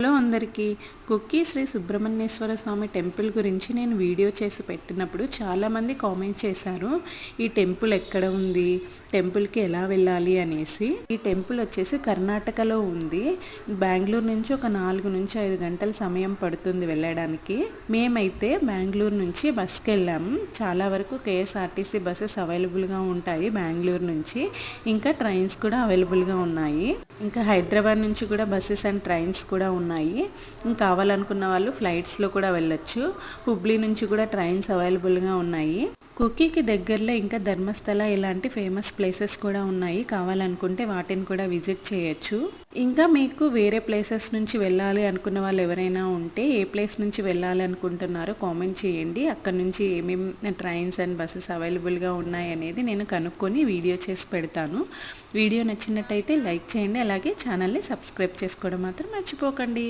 Hello అందరికీ. కుక్కీ శ్రీ సుబ్రహ్మణ్యేశ్వర స్వామి temple గురించి నేను వీడియో చేసి పెట్టినప్పుడు చాలామంది కామెంట్ చేశారు ఈ టెంపుల్ ఎక్కడ ఉంది టెంపుల్కి ఎలా వెళ్ళాలి అనేసి. ఈ టెంపుల్ వచ్చేసి కర్ణాటకలో ఉంది. బెంగళూరు నుంచి ఒక నాలుగు నుంచి ఐదు గంటల సమయం పడుతుంది వెళ్ళడానికి. మేమైతే బెంగళూరు నుంచి బస్కి వెళ్ళాము చాలా వరకు కేఎస్ఆర్టీసీ బస్సెస్ అవైలబుల్గా ఉంటాయి బెంగళూరు నుంచి. ఇంకా ట్రైన్స్ కూడా అవైలబుల్గా ఉన్నాయి. ఇంకా హైదరాబాద్ నుంచి కూడా బస్సెస్ అండ్ ట్రైన్స్ కూడా ఉన్నాయి. ఇంకా కావాలనుకున్న వాళ్ళు ఫ్లైట్స్లో కూడా వెళ్ళొచ్చు. హుబ్లీ నుంచి కూడా ట్రైన్స్ అవైలబుల్గా ఉన్నాయి. కుక్కీకి దగ్గరలో ఇంకా ధర్మస్థల ఇలాంటి ఫేమస్ ప్లేసెస్ కూడా ఉన్నాయి. కావాలనుకుంటే వాటిని కూడా విజిట్ చేయొచ్చు. ఇంకా మీకు వేరే ప్లేసెస్ నుంచి వెళ్ళాలి అనుకున్న వాళ్ళు ఎవరైనా ఉంటే ఏ ప్లేస్ నుంచి వెళ్ళాలి అనుకుంటున్నారో కామెంట్ చేయండి. అక్కడ నుంచి ఏమేమి ట్రైన్స్ అండ్ బస్సెస్ అవైలబుల్గా ఉన్నాయి అనేది నేను కనుక్కొని వీడియో చేసి పెడతాను. వీడియో నచ్చినట్టయితే లైక్ చేయండి. అలాగే ఛానల్ని సబ్స్క్రైబ్ చేసుకోవడం మాత్రం మర్చిపోకండి.